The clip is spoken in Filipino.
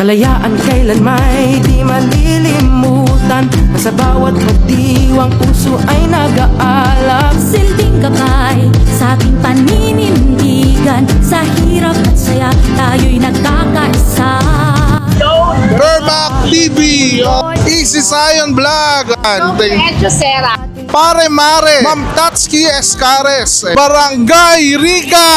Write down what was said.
Kalayaan kailan may di malilimutan Na sa bawat pagdiwang puso ay nag-aalab Silbing gabay sa ating paninindigan. Sa hirap at saya tayo'y nagkakaisa. Burback TV, Easy Zion Vlog, and Sera. Pare Mare, Ma'am Tatsuki Escares, Barangay Rica!